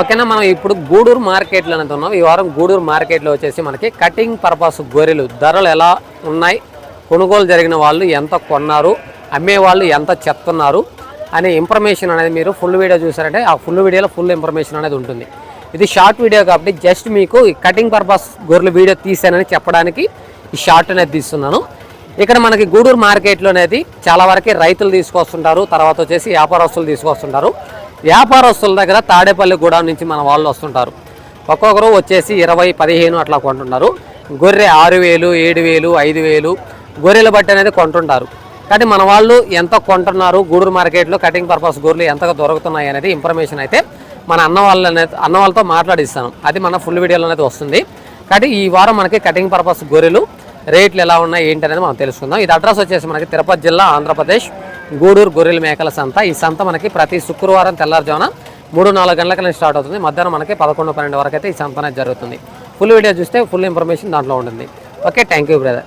ఓకేనా మనం ఇప్పుడు గూడూరు మార్కెట్లో అనేది ఉన్నాం. ఈ వారం గూడూరు మార్కెట్లో వచ్చేసి మనకి కటింగ్ పర్పస్ గొర్రెలు ధరలు ఎలా ఉన్నాయి కొనుగోలు జరిగిన వాళ్ళు ఎంత కొన్నారు అమ్మే వాళ్ళు ఎంత చెప్తున్నారు అనే ఇన్ఫర్మేషన్ అనేది మీరు ఫుల్ వీడియో చూసారంటే ఆ ఫుల్ వీడియోలో ఫుల్ ఇన్ఫర్మేషన్ అనేది ఉంటుంది. ఇది షార్ట్ వీడియో కాబట్టి జస్ట్ మీకు కటింగ్ పర్పస్ గొర్రెలు వీడియో తీసానని చెప్పడానికి ఈ షార్ట్ అనేది తీస్తున్నాను. ఇక్కడ మనకి గూడూరు మార్కెట్లో అనేది చాలా వరకు రైతులు తీసుకొస్తుంటారు తర్వాత వచ్చేసి వ్యాపారస్తులు తీసుకొస్తుంటారు. వ్యాపారస్తుల దగ్గర తాడేపల్లి గూడెం నుంచి మన వాళ్ళు వస్తుంటారు. ఒక్కొక్కరు వచ్చేసి ఇరవై పదిహేను అట్లా కొంటున్నారు. గొర్రె ఆరు వేలు ఏడు వేలు ఐదు వేలు గొర్రెల బట్టి అనేది కొంటుంటారు. కానీ మన వాళ్ళు ఎంత కొంటున్నారు గూడూరు మార్కెట్లో కటింగ్ పర్పస్ గొర్రెలు ఎంతగా దొరుకుతున్నాయి అనేది ఇన్ఫర్మేషన్ అయితే మన అన్న వాళ్ళ అన్న వాళ్ళతో మాట్లాడిస్తాను. అది మన ఫుల్ వీడియోలో అనేది వస్తుంది. కాబట్టి ఈ వారం మనకి కటింగ్ పర్పస్ గొర్రెలు రేట్లు ఎలా ఉన్నాయి ఏంటి అనేది మనం తెలుసుకుందాం. ఇది అడ్రస్ వచ్చేసి మనకి తిరుపతి జిల్లా ఆంధ్రప్రదేశ్ గూడూరు గొర్రెల మేకల సంత. ఈ సంత మనకి ప్రతి శుక్రవారం తెల్లారుజామున మూడు నాలుగు గంటల స్టార్ట్ అవుతుంది. మధ్యాహ్నం మనకి పదకొండు పన్నెండు వరకు అయితే ఈ సంత అనేది జరుగుతుంది. ఫుల్ వీడియో చూస్తే ఫుల్ ఇన్ఫర్మేషన్ దాంట్లో ఉంటుంది. Okay thank you brother.